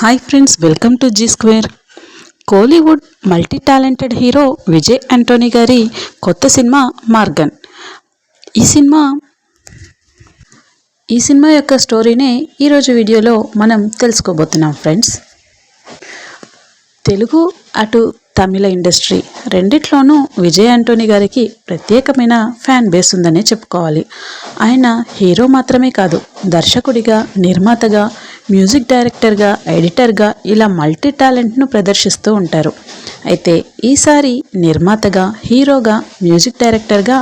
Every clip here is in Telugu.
Hi friends welcome to G square Kollywood multi talented hero Vijay Antony గారి కొత్త సినిమా మార్గన్. ఈ సినిమా ఈ సినిమా యొక్క స్టోరీనే ఈరోజు వీడియోలో మనం తెలుసుకోబోతున్నాం ఫ్రెండ్స్ తెలుగు అటు తమిళ ఇండస్ట్రీ రెండిట్లోనూ విజయ్ యాంటోనీ గారికి ప్రత్యేకమైన ఫ్యాన్ బేస్ ఉందనే చెప్పుకోవాలి. ఆయన హీరో మాత్రమే కాదు దర్శకుడిగా నిర్మాతగా మ్యూజిక్ డైరెక్టర్గా ఎడిటర్గా ఇలా మల్టీ టాలెంట్ను ప్రదర్శిస్తూ ఉంటారు. అయితే ఈసారి నిర్మాతగా హీరోగా మ్యూజిక్ డైరెక్టర్గా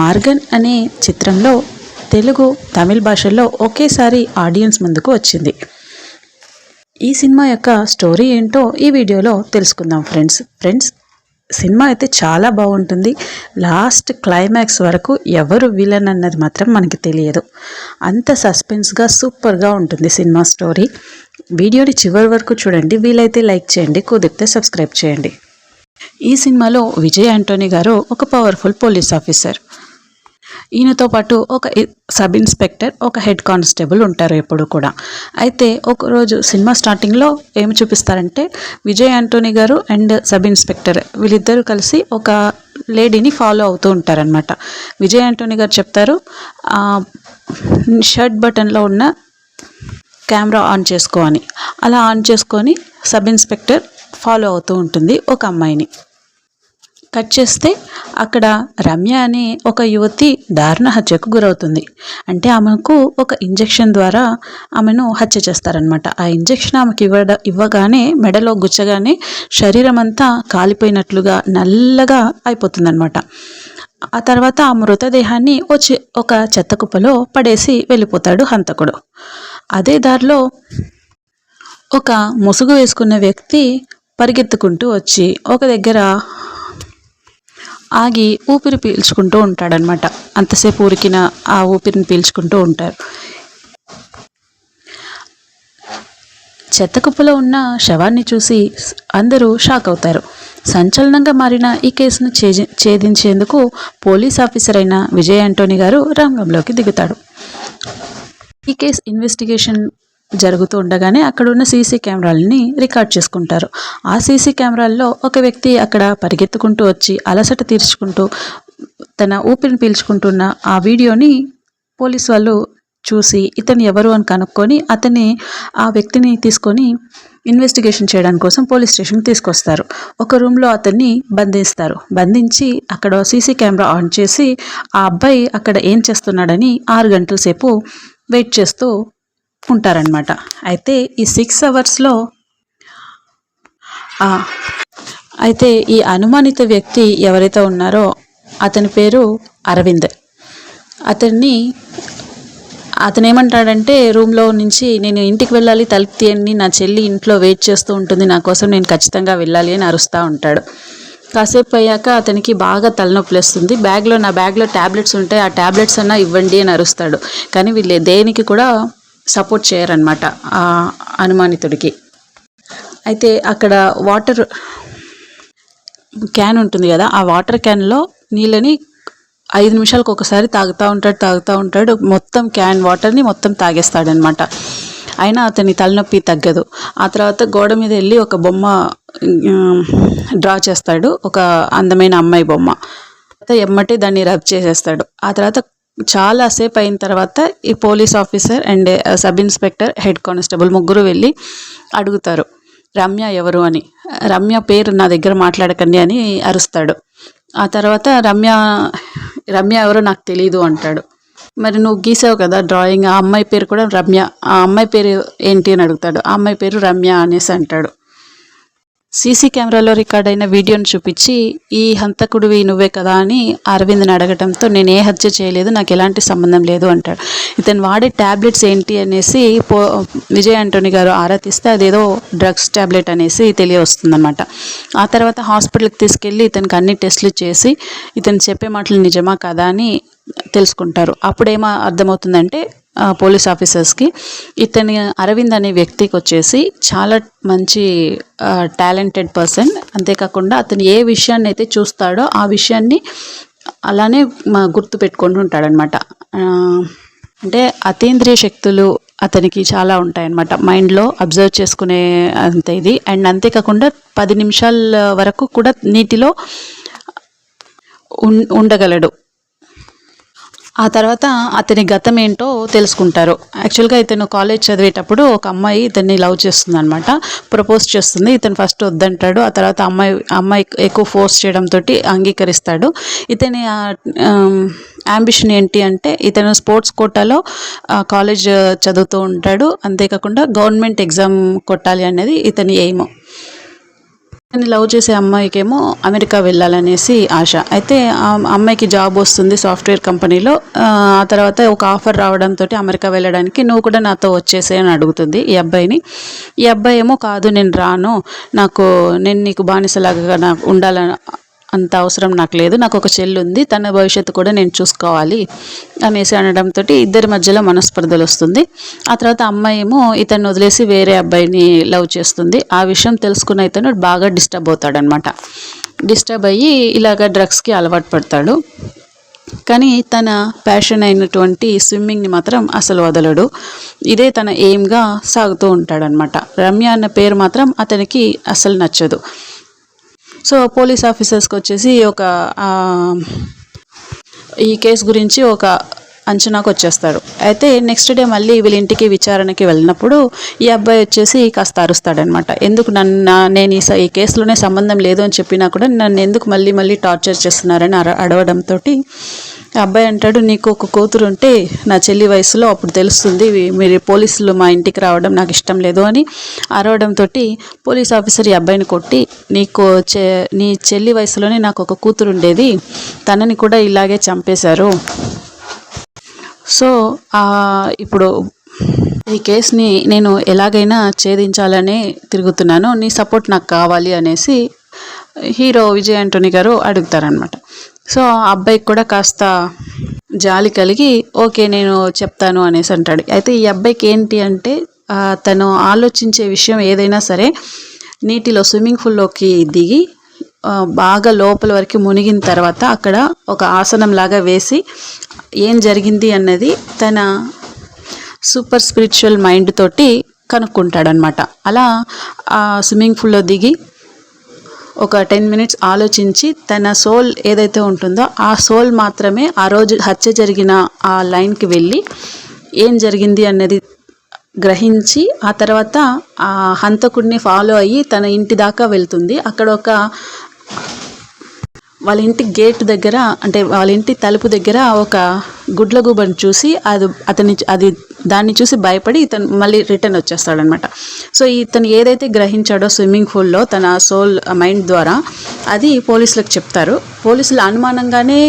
మార్గన్ అనే చిత్రంలో తెలుగు తమిళ భాషల్లో ఒకేసారి ఆడియన్స్ ముందుకు వచ్చింది. ఈ సినిమా యొక్క స్టోరీ ఏంటో ఈ వీడియోలో తెలుసుకుందాం ఫ్రెండ్స్. ఫ్రెండ్స్ సినిమా అయితే చాలా బాగుంటుంది. లాస్ట్ క్లైమాక్స్ వరకు ఎవరు విలన్ అన్నది మాత్రం మనకి తెలియదు. అంత సస్పెన్స్గా సూపర్గా ఉంటుంది సినిమా స్టోరీ. వీడియోని చివరి వరకు చూడండి. వీలైతే లైక్ చేయండి. కుదిరితే సబ్స్క్రైబ్ చేయండి. ఈ సినిమాలో విజయ్ ఆంటోనీ గారు ఒక పవర్ఫుల్ పోలీస్ ఆఫీసర్. ఈయనతో పాటు ఒక సబ్ ఇన్స్పెక్టర్ ఒక హెడ్ కానిస్టేబుల్ ఉంటారు ఎప్పుడు కూడా. అయితే ఒకరోజు సినిమా స్టార్టింగ్లో ఏమి చూపిస్తారంటే విజయ్ యాంటోనీ గారు అండ్ సబ్ ఇన్స్పెక్టర్ వీళ్ళిద్దరూ కలిసి ఒక లేడీని ఫాలో అవుతూ ఉంటారనమాట విజయ్ యాంటోనీ గారు చెప్తారు షర్ట్ బటన్లో ఉన్న కెమెరా ఆన్ చేసుకో అని. అలా ఆన్ చేసుకొని సబ్ ఇన్స్పెక్టర్ ఫాలో అవుతూ ఉంటుంది ఒక అమ్మాయిని. కట్ చేస్తే అక్కడ రమ్య అనే ఒక యువతి దారుణ హత్యకు గురవుతుంది. అంటే ఆమెకు ఒక ఇంజెక్షన్ ద్వారా ఆమెను హత్య చేస్తారనమాట ఆ ఇంజెక్షన్ ఆమెకి ఇవ్వడ ఇవ్వగానే మెడలో గుచ్చగానే శరీరం అంతా కాలిపోయినట్లుగా నల్లగా అయిపోతుందన్నమాట. ఆ తర్వాత ఆ మృతదేహాన్ని వచ్చి ఒక చెత్త కుప్పలో పడేసి వెళ్ళిపోతాడు హంతకుడు. అదే దారిలో ఒక ముసుగు వేసుకున్న వ్యక్తి పరిగెత్తుకుంటూ వచ్చి ఒక దగ్గర ఆగి ఊపిరి పీల్చుకుంటూ ఉంటాడనమాట అంతసేపు ఉరికిన ఆ ఊపిరిని పీల్చుకుంటూ ఉంటారు. చెత్త కుప్పలో ఉన్న శవాన్ని చూసి అందరూ షాక్ అవుతారు. సంచలనంగా మారిన ఈ కేసును ఛేజి ఛేదించేందుకు పోలీస్ ఆఫీసర్ అయిన విజయ్ ఆంటోనీ గారు రంగంలోకి దిగుతాడు. ఈ కేసు ఇన్వెస్టిగేషన్ జరుగుతూ ఉండగానే అక్కడ ఉన్న సీసీ కెమెరాలని రికార్డ్ చేసుకుంటారు. ఆ సీసీ కెమెరాల్లో ఒక వ్యక్తి అక్కడ పరిగెత్తుకుంటూ వచ్చి అలసట తీర్చుకుంటూ తన ఊపిరిని పీల్చుకుంటున్న ఆ వీడియోని పోలీస్ వాళ్ళు చూసి ఇతను ఎవరు అని కనుక్కొని అతన్ని ఆ వ్యక్తిని తీసుకొని ఇన్వెస్టిగేషన్ చేయడానికి కోసం పోలీస్ స్టేషన్కి తీసుకొస్తారు. ఒక రూమ్లో అతన్ని బంధిస్తారు. బంధించి అక్కడ సీసీ కెమెరా ఆన్ చేసి ఆ అబ్బాయి అక్కడ ఏం చేస్తున్నాడని ఆరు గంటల సేపు వెయిట్ చేస్తూ ఉంటారనమాట అయితే ఈ సిక్స్ అవర్స్లో అయితే ఈ అనుమానిత వ్యక్తి ఎవరైతే ఉన్నారో అతని పేరు అరవింద్. అతన్ని అతను ఏమంటాడంటే రూమ్లో నుంచి నేను ఇంటికి వెళ్ళాలి తలుపు తీయండి నా చెల్లి ఇంట్లో వెయిట్ చేస్తూ ఉంటుంది నా కోసం నేను ఖచ్చితంగా వెళ్ళాలి అని అరుస్తూ ఉంటాడు. కాసేపు అయ్యాక అతనికి బాగా తలనొప్పి వస్తుంది. బ్యాగ్లో నా బ్యాగ్లో ట్యాబ్లెట్స్ ఉంటాయి ఆ ట్యాబ్లెట్స్ అన్నా ఇవ్వండి అని అరుస్తాడు. కానీ వీళ్ళు దేనికి కూడా సపోర్ట్ చేయరనమాట ఆ అనుమానితుడికి. అయితే అక్కడ వాటర్ క్యాన్ ఉంటుంది కదా ఆ వాటర్ క్యాన్లో నీళ్ళని ఐదు నిమిషాలకు ఒకసారి తాగుతూ ఉంటాడు తాగుతూ ఉంటాడు. మొత్తం క్యాన్ వాటర్ని మొత్తం తాగేస్తాడనమాట అయినా అతని తలనొప్పి తగ్గదు. ఆ తర్వాత గోడ మీద వెళ్ళి ఒక బొమ్మ డ్రా చేస్తాడు. ఒక అందమైన అమ్మాయి బొమ్మ. ఎమ్మటే దాన్ని రబ్ చేసేస్తాడు. ఆ తర్వాత చాలాసేపు అయిన తర్వాత ఈ police officer and sub inspector head constable ముగ్గురు వెళ్ళి అడుగుతారు రమ్య ఎవరు? అని. రమ్య పేరు నా దగ్గర మాట్లాడకండి అని అరుస్తాడు. ఆ తర్వాత రమ్య రమ్య ఎవరో నాకు తెలియదు అంటాడు. మరి నువ్వు గీసావు కదా డ్రాయింగ్ ఆ అమ్మాయి పేరు కూడా రమ్య ఆ అమ్మాయి పేరు ఏంటి అని అడుగుతాడు. ఆ అమ్మాయి పేరు రమ్య అనేసి అంటాడు. సీసీ కెమెరాలో రికార్డ్ అయిన వీడియోను చూపించి ఈ హంతకుడివి నువ్వే కదా అని అరవింద్ని అడగటంతో నేను ఏ హత్య చేయలేదు నాకు ఎలాంటి సంబంధం లేదు అంటాడు. ఇతను వాడే ట్యాబ్లెట్స్ ఏంటి అనేసి పో విజయ్ ఆంటోని గారు ఆరా తీస్తే అదేదో డ్రగ్స్ ట్యాబ్లెట్ అనేసి తెలియవస్తుందన్నమాట. ఆ తర్వాత హాస్పిటల్కి తీసుకెళ్ళి ఇతనికి అన్ని టెస్టులు చేసి ఇతను చెప్పే మాటలు నిజమా కదా అని తెలుసుకుంటారు. అప్పుడేమో అర్థమవుతుందంటే పోలీస్ ఆఫీసర్స్కి. ఇతని అరవింద్ అనే వ్యక్తికి వచ్చేసి చాలా మంచి టాలెంటెడ్ పర్సన్. అంతేకాకుండా అతను ఏ విషయాన్ని అయితే చూస్తాడో ఆ విషయాన్ని అలానే మా గుర్తు పెట్టుకుంటూ ఉంటాడనమాట. అంటే అతీంద్రియ శక్తులు అతనికి చాలా ఉంటాయన్నమాట మైండ్లో అబ్జర్వ్ చేసుకునే అంత ఇది. అండ్ అంతేకాకుండా పది నిమిషాల వరకు కూడా నీటిలో ఉండగలడు. ఆ తర్వాత అతని గతం ఏంటో తెలుసుకుంటారు. యాక్చువల్గా ఇతను కాలేజ్ చదివేటప్పుడు ఒక అమ్మాయి ఇతన్ని లవ్ చేస్తుంది అనమాట ప్రపోజ్ చేస్తుంది. ఇతను ఫస్ట్ వద్దంటాడు. ఆ తర్వాత అమ్మాయి అమ్మాయి ఎక్కువ ఫోర్స్ చేయడంతో అంగీకరిస్తాడు. ఇతని అంబిషన్ ఏంటి అంటే ఇతను స్పోర్ట్స్ కోటాలో కాలేజ్ చదువుతూ ఉంటాడు. అంతేకాకుండా గవర్నమెంట్ ఎగ్జామ్ కొట్టాలి అనేది ఇతని ఎయిమ్. నేను లవ్ చేసే అమ్మాయికేమో అమెరికా వెళ్ళాలనేసి ఆశ. అయితే ఆ అమ్మాయికి జాబ్ వస్తుంది సాఫ్ట్వేర్ కంపెనీలో. ఆ ఆ తర్వాత ఒక ఆఫర్ రావడంతో అమెరికా వెళ్ళడానికి నువ్వు కూడా నాతో వచ్చేసే అని అడుగుతుంది ఈ అబ్బాయిని. ఈ అబ్బాయి ఏమో కాదు నేను రాను నాకు నేను నీకు బానిసలాగా నాకు ఉండాలని అంత అవసరం నాకు లేదు. నాకు ఒక చెల్లు ఉంది. తన భవిష్యత్తు కూడా నేను చూసుకోవాలి అనేసి అనడంతో ఇద్దరి మధ్యలో మనస్పర్ధలు వస్తుంది. ఆ తర్వాత అమ్మాయి ఏమో ఇతన్ని వదిలేసి వేరే అబ్బాయిని లవ్ చేస్తుంది. ఆ విషయం తెలుసుకున్న ఇతను బాగా డిస్టర్బ్ అవుతాడనమాట డిస్టర్బ్ అయ్యి ఇలాగ డ్రగ్స్కి అలవాటు పడతాడు. కానీ తన ప్యాషన్ అయినటువంటి స్విమ్మింగ్ని మాత్రం అసలు వదలడు. ఇదే తన ఎయిమ్గా సాగుతూ ఉంటాడనమాట రమ్య అన్న పేరు మాత్రం అతనికి అసలు నచ్చదు. సో పోలీస్ ఆఫీసర్స్కి వచ్చేసి ఒక ఈ కేసు గురించి ఒక అంచనాకు వచ్చేస్తారు. అయితే నెక్స్ట్ డే మళ్ళీ వీళ్ళ ఇంటికి విచారణకి వెళ్ళినప్పుడు ఈ అబ్బాయి వచ్చేసి కాస్త అరుస్తాడనమాట. ఎందుకు నన్ను నేను ఈ స- ఈ కేసులోనే సంబంధం లేదు అని చెప్పినా కూడా నన్ను ఎందుకు మళ్ళీ మళ్ళీ టార్చర్ చేస్తున్నారని అడవడంతో అబ్బాయి అంటాడు నీకు ఒక కూతురు ఉంటే నా చెల్లి వయసులో అప్పుడు తెలుస్తుంది మీరు పోలీసులు మా ఇంటికి రావడం నాకు ఇష్టం లేదు అని అరవడంతో పోలీస్ ఆఫీసర్ ఈ అబ్బాయిని కొట్టి నీకు చె నీ చెల్లి వయసులోనే నాకు ఒక కూతురు ఉండేది తనని కూడా ఇలాగే చంపేశారు. సో ఇప్పుడు ఈ కేసుని నేను ఎలాగైనా ఛేదించాలనే తిరుగుతున్నాను నీ సపోర్ట్ నాకు కావాలి అనేసి హీరో విజయ్ ఆంటోనీ గారు అడుగుతారనమాట సో ఆ అబ్బాయికి కూడా కాస్త జాలి కలిగి ఓకే నేను చెప్తాను అనేసి అంటాడు. అయితే ఈ అబ్బాయికి ఏంటి అంటే తను ఆలోచించే విషయం ఏదైనా సరే నీటిలో స్విమ్మింగ్ పూల్లోకి దిగి బాగా లోపల వరకు మునిగిన తర్వాత అక్కడ ఒక ఆసనం లాగా వేసి ఏం జరిగింది అన్నది తన సూపర్ స్పిరిచువల్ మైండ్ తోటి కనుక్కుంటాడనమాట అలా ఆ స్విమ్మింగ్ పూల్లో దిగి ఒక టెన్ మినిట్స్ ఆలోచించి తన సోల్ ఏదైతే ఉంటుందో ఆ సోల్ మాత్రమే ఆ రోజు హత్య జరిగిన ఆ లైన్కి వెళ్ళి ఏం జరిగింది అన్నది గ్రహించి ఆ తర్వాత ఆ హంతకుడిని ఫాలో అయ్యి తన ఇంటి దాకా వెళ్తుంది. అక్కడ ఒక వాళ్ళ ఇంటి గేట్ దగ్గర అంటే వాళ్ళ ఇంటి తలుపు దగ్గర ఒక గుడ్లగూబని చూసి అది అతని అది దాన్ని చూసి భయపడి ఇతను మళ్ళీ రిటర్న్ వచ్చేస్తాడనమాట. సో ఇతను ఏదైతే గ్రహించాడో స్విమ్మింగ్ పూల్లో తన సోల్ మైండ్ ద్వారా అది పోలీసులకు చెప్తారు. పోలీసులు అనుమానంగానే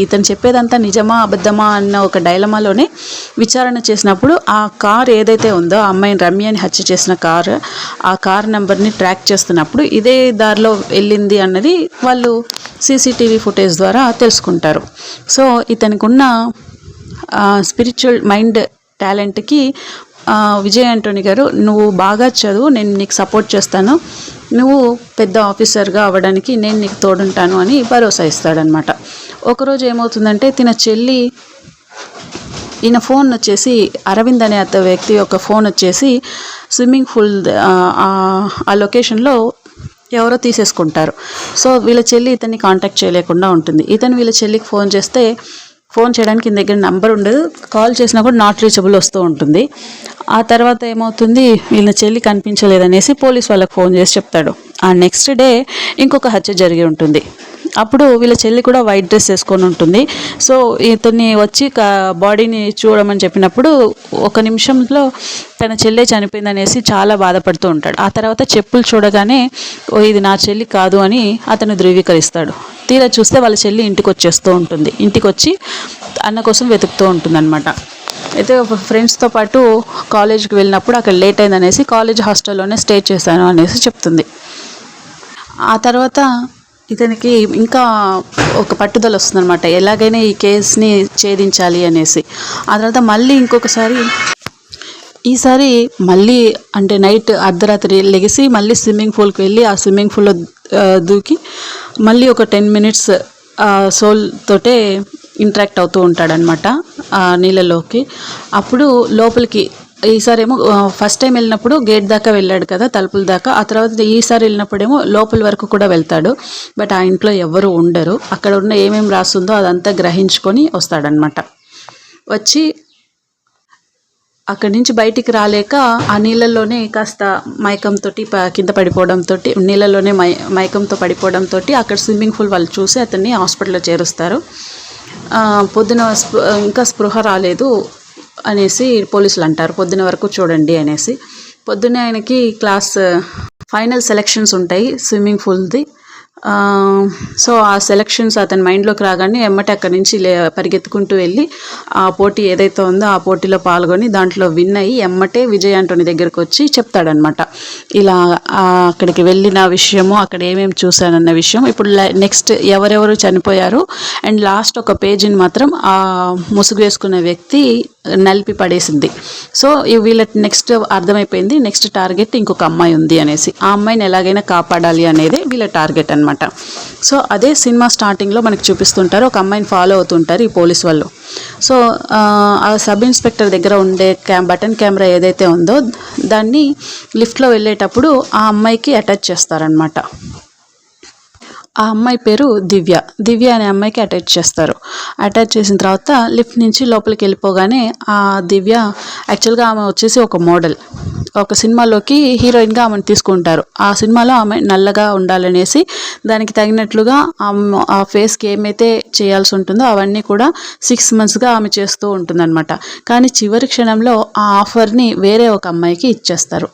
ఇతను చెప్పేదంతా నిజమా అబద్ధమా అన్న ఒక డైలమాలోనే విచారణ చేసినప్పుడు ఆ కార్ ఏదైతే ఉందో ఆ అమ్మాయిని రమ్యని హత్య చేసిన కార్ ఆ కార్ నెంబర్ని ట్రాక్ చేస్తున్నప్పుడు ఇదే దారిలో వెళ్ళింది అన్నది వాళ్ళు సీసీటీవీ ఫుటేజ్ ద్వారా తెలుసుకుంటారు. సో ఇతనికి ఉన్న స్పిరిచువల్ మైండ్ టాలెంట్కి విజయ్ ఆంటోని గారు నువ్వు బాగా చదువు నేను నీకు సపోర్ట్ చేస్తాను. నువ్వు పెద్ద ఆఫీసర్గా అవ్వడానికి నేను నీకు తోడుంటాను అని భరోసా ఇస్తాడనమాట ఒకరోజు ఏమవుతుందంటే తిన చెల్లి ఈయన ఫోన్ వచ్చేసి అరవింద్ అనే అత వ్యక్తి యొక్క ఫోన్ వచ్చేసి స్విమ్మింగ్ పూల్ ఆ, ఆ లొకేషన్లో ఎవరో తీసేసుకుంటారు. సో వీళ్ళ చెల్లి ఇతన్ని కాంటాక్ట్ చేయలేకుండా ఉంటుంది. ఇతను వీళ్ళ చెల్లికి ఫోన్ చేస్తే ఫోన్ చేయడానికి దగ్గర నంబర్ ఉండదు కాల్ చేసినా కూడా నాట్ రీచబుల్ వస్తూ ఉంటుంది. ఆ తర్వాత ఏమవుతుంది? వీళ్ళ చెల్లి కనిపించలేదనేసి పోలీస్ వాళ్ళకి ఫోన్ చేసి చెప్తాడు. ఆ నెక్స్ట్ డే ఇంకొక హత్య జరిగి ఉంటుంది. అప్పుడు వీళ్ళ చెల్లి కూడా వైట్ డ్రెస్ వేసుకొని ఉంటుంది. సో ఇతన్ని వచ్చి బాడీని చూడమని చెప్పినప్పుడు ఒక నిమిషంలో తన చెల్లె చనిపోయిందనేసి చాలా బాధపడుతూ ఉంటాడు. ఆ తర్వాత చెప్పులు చూడగానే ఓ ఇది నా చెల్లి కాదు అని అతను ధృవీకరిస్తాడు. తీరా చూస్తే వాళ్ళ చెల్లి ఇంటికి వచ్చేస్తూ ఉంటుంది. ఇంటికి వచ్చి అన్న కోసం వెతుకుతూ ఉంటుంది అయితే ఫ్రెండ్స్తో పాటు కాలేజ్కి వెళ్ళినప్పుడు అక్కడ లేట్ అయిందనేసి కాలేజ్ హాస్టల్లోనే స్టే చేశాను అనేసి చెప్తుంది. ఆ తర్వాత ఇతనికి ఇంకా ఒక పట్టుదల వస్తుందన్నమాట. ఎలాగైనా ఈ కేసుని ఛేదించాలి అనేసి. ఆ తర్వాత మళ్ళీ ఇంకొకసారి ఈసారి మళ్ళీ అంటే నైట్ అర్ధరాత్రి లెగిసి మళ్ళీ స్విమ్మింగ్ పూల్కి వెళ్ళి ఆ స్విమ్మింగ్ పూల్లో దూకి మళ్ళీ ఒక టెన్ మినిట్స్ సోల్ తోటే ఇంటరాక్ట్ అవుతూ ఉంటాడనమాట నీళ్ళలోకి. అప్పుడు లోపలికి ఈసారి ఏమో ఫస్ట్ టైం వెళ్ళినప్పుడు గేట్ దాకా వెళ్ళాడు కదా తలుపుల దాకా. ఆ తర్వాత ఈసారి వెళ్ళినప్పుడేమో లోపల వరకు కూడా వెళ్తాడు. బట్ ఆ ఇంట్లో ఎవరు ఉండరు. అక్కడ ఉన్న ఏమేమి రాస్తుందో అదంతా గ్రహించుకొని వస్తాడనమాట వచ్చి అక్కడి నుంచి బయటికి రాలేక ఆ నీళ్ళల్లోనే కాస్త మైకంతో కింద పడిపోవడంతో నీళ్ళలోనే మై మైకంతో పడిపోవడంతో అక్కడ స్విమ్మింగ్ పూల్ వాళ్ళు చూసి అతన్ని హాస్పిటల్లో చేరుస్తారు. పొద్దున ఇంకా స్పృహ రాలేదు. అనేసి పోలీసులు అంటారు పొద్దున వరకు చూడండి అనేసి. పొద్దున్నే ఆయనకి క్లాస్ ఫైనల్ సెలెక్షన్స్ ఉంటాయి స్విమ్మింగ్ పూల్ది. సో ఆ సెలక్షన్స్ అతని మైండ్లోకి రాగానే ఎమ్మటి అక్కడి నుంచి లే పరిగెత్తుకుంటూ వెళ్ళి ఆ పోటీ ఏదైతే ఉందో ఆ పోటీలో పాల్గొని దాంట్లో విన్ అయ్యి ఎమ్మటే విజయ్ అంటోని దగ్గరకు వచ్చి చెప్తాడనమాట ఇలా అక్కడికి వెళ్ళిన విషయము అక్కడ ఏమేమి చూశానన్న విషయం. ఇప్పుడు నెక్స్ట్ ఎవరెవరు చనిపోయారు? అండ్ లాస్ట్ ఒక పేజీని మాత్రం ఆ ముసుగు వేసుకున్న వ్యక్తి నలిపి పడేసింది. సో వీళ్ళ నెక్స్ట్ అర్థమైపోయింది. నెక్స్ట్ టార్గెట్ ఇంకొక అమ్మాయి ఉంది అనేసి. ఆ అమ్మాయిని ఎలాగైనా కాపాడాలి అనేది వీళ్ళ టార్గెట్ అనమాట సో అదే సినిమా స్టార్టింగ్లో మనకి చూపిస్తుంటారు. ఒక అమ్మాయిని ఫాలో అవుతుంటారు ఈ పోలీస్ వాళ్ళు. సో ఆ, ఆ సబ్ ఇన్స్పెక్టర్ దగ్గర ఉండే క్యా బటన్ కెమెరా ఏదైతే ఉందో దాన్ని లిఫ్ట్లో వెళ్ళేటప్పుడు ఆ అమ్మాయికి అటాచ్ చేస్తారనమాట ఆ అమ్మాయి పేరు దివ్య. దివ్య అనే అమ్మాయికి అటాచ్ చేస్తారు. అటాచ్ చేసిన తర్వాత లిఫ్ట్ నుంచి లోపలికి వెళ్ళిపోగానే ఆ దివ్య యాక్చువల్గా ఆమె వచ్చేసి ఒక మోడల్. ఒక సినిమాలోకి హీరోయిన్గా ఆమెను తీసుకుంటారు. ఆ సినిమాలో ఆమె నల్లగా ఉండాలనేసి దానికి తగినట్లుగా ఆ ఫేస్కి ఏమైతే చేయాల్సి ఉంటుందో అవన్నీ కూడా సిక్స్ మంత్స్గా ఆమె చేస్తూ ఉంటుందన్నమాట. కానీ చివరి క్షణంలో ఆ ఆఫర్ని వేరే ఒక అమ్మాయికి ఇచ్చేస్తారు.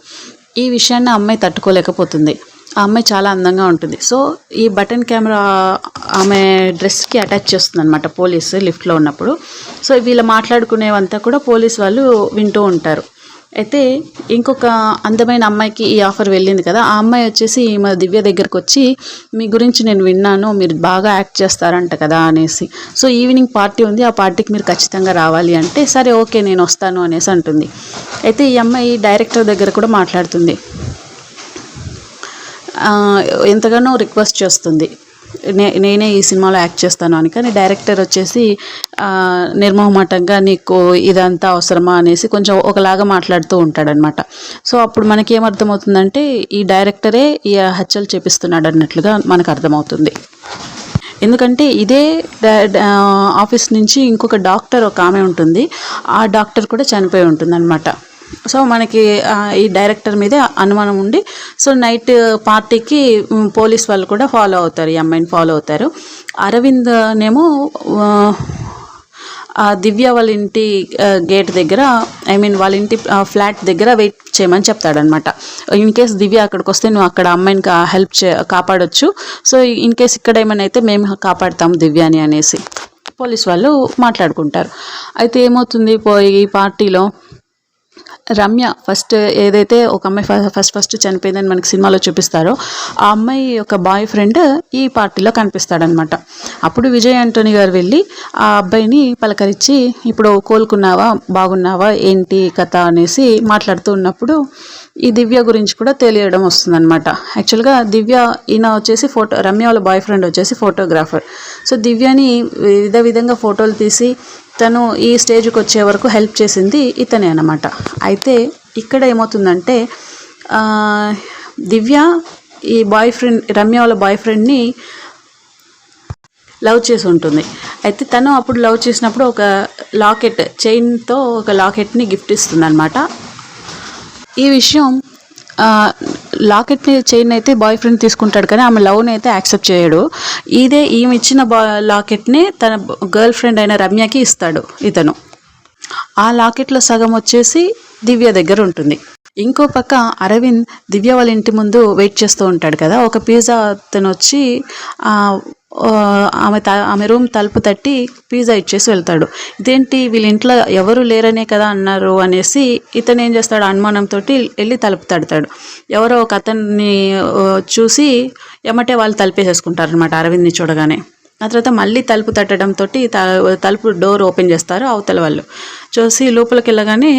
ఈ విషయాన్ని ఆ అమ్మాయి తట్టుకోలేకపోతుంది. ఆ అమ్మాయి చాలా అందంగా ఉంటుంది. సో ఈ బటన్ కెమెరా ఆమె డ్రెస్కి అటాచ్ చేస్తుంది అనమాట పోలీసు లిఫ్ట్లో ఉన్నప్పుడు. సో వీళ్ళు మాట్లాడుకునేవంతా కూడా పోలీస్ వాళ్ళు వింటూ ఉంటారు. అయితే ఇంకొక అందమైన అమ్మాయికి ఈ ఆఫర్ వెళ్ళింది కదా ఆ అమ్మాయి వచ్చేసి మా దివ్య దగ్గరకు వచ్చి మీ గురించి నేను విన్నాను మీరు బాగా యాక్ట్ చేస్తారంట కదా అనేసి. సో ఈవినింగ్ పార్టీ ఉంది ఆ పార్టీకి మీరు ఖచ్చితంగా రావాలి అంటే సరే ఓకే నేను వస్తాను అనేసి అంటుంది. అయితే ఈ అమ్మాయి డైరెక్టర్ దగ్గర కూడా మాట్లాడుతుంది. ఎంతగానో రిక్వెస్ట్ చేస్తుంది. నేనే ఈ సినిమాలో యాక్ట్ చేస్తాను అని. కానీ డైరెక్టర్ వచ్చేసి నిర్మోహమటంగా నిర్మోహమాటంగా నీకు ఇదంతా అవసరమా అనేసి కొంచెం ఒకలాగా మాట్లాడుతూ ఉంటాడనమాట సో అప్పుడు మనకి ఏమర్థమవుతుందంటే ఈ డైరెక్టరే ఈ హత్యలు చేపిస్తున్నాడు అన్నట్లుగా మనకు అర్థమవుతుంది. ఎందుకంటే ఇదే ఆఫీస్ నుంచి ఇంకొక డాక్టర్ ఒక ఆమె ఉంటుంది. ఆ డాక్టర్ కూడా చనిపోయి ఉంటుంది అనమాట సో మనకి ఈ డైరెక్టర్ మీదే అనుమానం ఉండి సో నైట్ పార్టీకి పోలీస్ వాళ్ళు కూడా ఫాలో అవుతారు ఈ అమ్మాయిని ఫాలో అవుతారు. అరవింద్ నేమో దివ్య వాళ్ళ ఇంటి గేట్ దగ్గర ఐ మీన్ వాళ్ళ ఇంటి ఫ్లాట్ దగ్గర వెయిట్ చేయమని చెప్తాడనమాట. ఇన్ కేస్ దివ్య అక్కడికి వస్తే నువ్వు అక్కడ అమ్మాయిని హెల్ప్ చే కాపాడొచ్చు. సో ఇన్ కేస్ ఇక్కడ ఏమైనా అయితే మేము కాపాడతాం దివ్యాని అనేసి పోలీస్ వాళ్ళు మాట్లాడుకుంటారు. అయితే ఏమవుతుంది పోయి ఈ పార్టీలో రమ్య ఫస్ట్ ఏదైతే ఒక అమ్మాయి ఫస్ట్ ఫస్ట్ చనిపోయిందని మనకి సినిమాలో చూపిస్తారో ఆ అమ్మాయి యొక్క బాయ్ ఫ్రెండ్ ఈ పార్టీలో కనిపిస్తాడనమాట. అప్పుడు విజయ్ ఆంటోనీ గారు వెళ్ళి ఆ అబ్బాయిని పలకరించి ఇప్పుడు కోలుకున్నావా? బాగున్నావా? ఏంటి కథ? అనేసి మాట్లాడుతూ ఉన్నప్పుడు ఈ దివ్య గురించి కూడా తెలియడం వస్తుందన్నమాట. యాక్చువల్గా దివ్య ఈయన వచ్చేసి ఫోటో రమ్య వాళ్ళ బాయ్ ఫ్రెండ్ వచ్చేసి ఫోటోగ్రాఫర్ సో దివ్యని విధ విధంగా ఫోటోలు తీసి తను ఈ స్టేజ్కి వచ్చే వరకు హెల్ప్ చేసింది ఇతనే అనమాట అయితే ఇక్కడ ఏమవుతుందంటే దివ్య ఈ బాయ్ ఫ్రెండ్ రమ్య వాళ్ళ బాయ్ ఫ్రెండ్ని లవ్ చేసి ఉంటుంది. అయితే తను అప్పుడు లవ్ చేసినప్పుడు ఒక లాకెట్ చైన్తో ఒక లాకెట్ని గిఫ్ట్ ఇస్తుంది అనమాట ఈ విషయం లాకెట్ లాకెట్ని చైన్ అయితే బాయ్ ఫ్రెండ్ తీసుకుంటాడు కానీ ఆమె లవ్ని అయితే యాక్సెప్ట్ చేయడు. ఇదే ఈమె ఇచ్చిన బా లాకెట్ని తన గర్ల్ ఫ్రెండ్ అయిన రమ్యకి ఇస్తాడు ఇతను. ఆ లాకెట్లో సగం వచ్చేసి దివ్య దగ్గర ఉంటుంది. ఇంకో పక్క అరవింద్ దివ్య వాళ్ళ ఇంటి ముందు వెయిట్ చేస్తూ ఉంటాడు కదా. ఒక పిజ్జా అతను వచ్చి ఆమె త ఆమె రూమ్ తలుపు తట్టి పిజ్జా ఇచ్చేసి వెళ్తాడు. ఇదేంటి వీళ్ళ ఇంట్లో ఎవరు లేరనే కదా అన్నారు అనేసి ఇతను ఏం చేస్తాడు అనుమానంతో వెళ్ళి తలుపు తడతాడు. ఎవరో ఒక అతన్ని చూసి ఎమ్మటే వాళ్ళు తలుపేసేసుకుంటారు అనమాట అరవింద్ని చూడగానే. ఆ తర్వాత మళ్ళీ తలుపు తట్టడంతో తలుపు డోర్ ఓపెన్ చేస్తారు అవతల వాళ్ళు. చూసి లోపలికి వెళ్ళగానే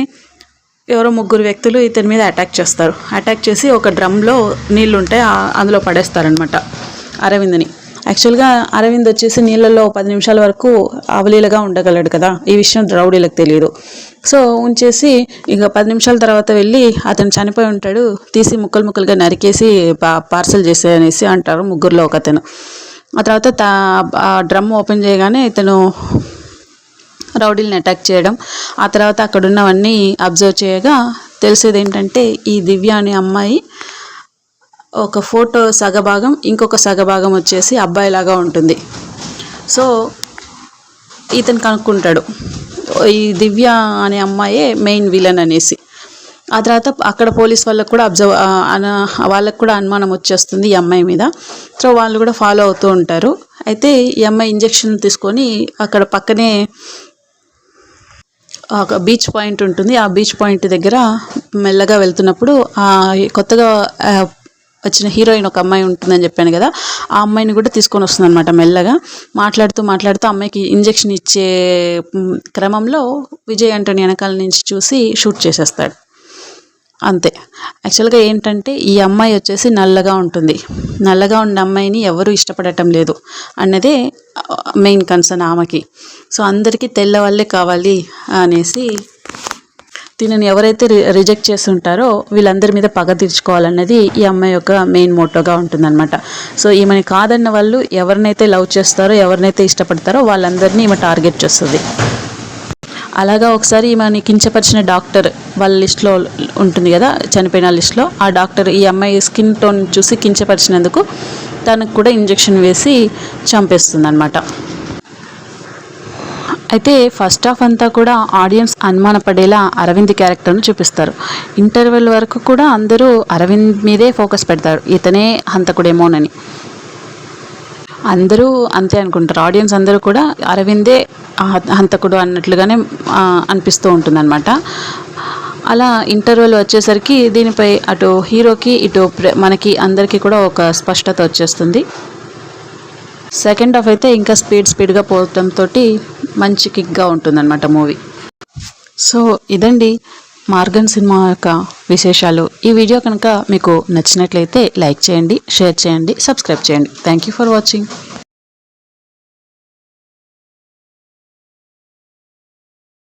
ఎవరో ముగ్గురు వ్యక్తులు ఇతని మీద అటాక్ చేస్తారు. అటాక్ చేసి ఒక డ్రమ్లో నీళ్ళు ఉంటే అందులో పడేస్తారనమాట అరవింద్ని. యాక్చువల్గా అరవింద్ వచ్చేసి నీళ్ళల్లో పది నిమిషాల వరకు అవలీలగా ఉండగలడు కదా. ఈ విషయం రౌడీలకు తెలియదు. సో ఉంచేసి ఇక పది నిమిషాల తర్వాత వెళ్ళి అతను చనిపోయి ఉంటాడు. తీసి ముక్కలు ముక్కలుగా నరికేసి పా పార్సల్ చేసే అనేసి అంటారు ముగ్గురులో ఒక అతను ఆ తర్వాత ఆ డ్రమ్ ఓపెన్ చేయగానే ఇతను రౌడీలను అటాక్ చేయడం. ఆ తర్వాత అక్కడ ఉన్నవన్నీ అబ్జర్వ్ చేయగా తెలిసేది ఏంటంటే ఈ దివ్య అనే అమ్మాయి ఒక ఫోటో సగభాగం ఇంకొక సగభాగం వచ్చేసి అబ్బాయిలాగా ఉంటుంది. సో ఇతను కనుక్కుంటాడు. ఈ దివ్య అనే అమ్మాయే మెయిన్ విలన్ అనేసి. ఆ తర్వాత అక్కడ పోలీస్ వాళ్ళకు కూడా అబ్జర్వ్ వాళ్ళకు కూడా అనుమానం వచ్చేస్తుంది ఈ అమ్మాయి మీద. సో వాళ్ళు కూడా ఫాలో అవుతూ ఉంటారు. అయితే ఈ అమ్మాయి ఇంజెక్షన్ తీసుకొని అక్కడ పక్కనే ఒక బీచ్ పాయింట్ ఉంటుంది. ఆ బీచ్ పాయింట్ దగ్గర మెల్లగా వెళ్తున్నప్పుడు కొత్తగా వచ్చిన హీరోయిన్ ఒక అమ్మాయి ఉంటుందని చెప్పాను కదా ఆ అమ్మాయిని కూడా తీసుకొని వస్తుంది అనమాట మెల్లగా. మాట్లాడుతూ మాట్లాడుతూ అమ్మాయికి ఇంజెక్షన్ ఇచ్చే క్రమంలో విజయ్ అంటోని వెనకాల నుంచి చూసి షూట్ చేసేస్తాడు. అంతే. యాక్చువల్గా ఏంటంటే ఈ అమ్మాయి వచ్చేసి నల్లగా ఉంటుంది. నల్లగా ఉన్న అమ్మాయిని ఎవరు ఇష్టపడటం లేదు అన్నదే మెయిన్ కన్సర్న్ ఆమెకి. సో అందరికీ తెల్ల వాళ్ళే కావాలి అనేసి దీనిని ఎవరైతే రి రిజెక్ట్ చేసి ఉంటారో వీళ్ళందరి మీద పగ తీర్చుకోవాలన్నది ఈ అమ్మాయి యొక్క మెయిన్ మోటోగా ఉంటుందన్నమాట. సో ఈమెని కాదన్న వాళ్ళు ఎవరినైతే లవ్ చేస్తారో ఎవరినైతే ఇష్టపడతారో వాళ్ళందరినీ ఈమె టార్గెట్ చేస్తుంది. అలాగా ఒకసారి ఈమెని కించపరిచిన డాక్టర్ వాళ్ళ లిస్ట్లో ఉంటుంది కదా చనిపోయిన లిస్ట్లో ఆ డాక్టర్ ఈ అమ్మాయి స్కిన్ టోన్ చూసి కించపరిచినందుకు తనకు కూడా ఇంజెక్షన్ వేసి చంపేస్తుంది అనమాట అయితే ఫస్ట్ హాఫ్ అంతా కూడా ఆడియన్స్ అనుమానపడేలా అరవింద్ క్యారెక్టర్ను చూపిస్తారు. ఇంటర్వెల్ వరకు కూడా అందరూ అరవింద్ మీదే ఫోకస్ పెడతారు. ఇతనే హంతకుడేమోనని. అందరూ అంతే అనుకుంటారు. ఆడియన్స్ అందరూ కూడా అరవిందే హంతకుడు అన్నట్లుగానే అనిపిస్తూ ఉంటుందన్నమాట. అలా ఇంటర్వెల్ వచ్చేసరికి దీనిపై అటు హీరోకి ఇటు ప్ర- మనకి అందరికీ కూడా ఒక స్పష్టత వచ్చేస్తుంది. సెకండ్ హాఫ్ అయితే ఇంకా స్పీడ్ స్పీడ్గా పోవడంతో మంచి కిక్గా ఉంటుందన్నమాట మూవీ. సో ఇదండి మార్గన్ సినిమా యొక్క విశేషాలు. ఈ వీడియో కనుక మీకు నచ్చినట్లయితే లైక్ చేయండి షేర్ చేయండి సబ్స్క్రైబ్ చేయండి. Thank you for watching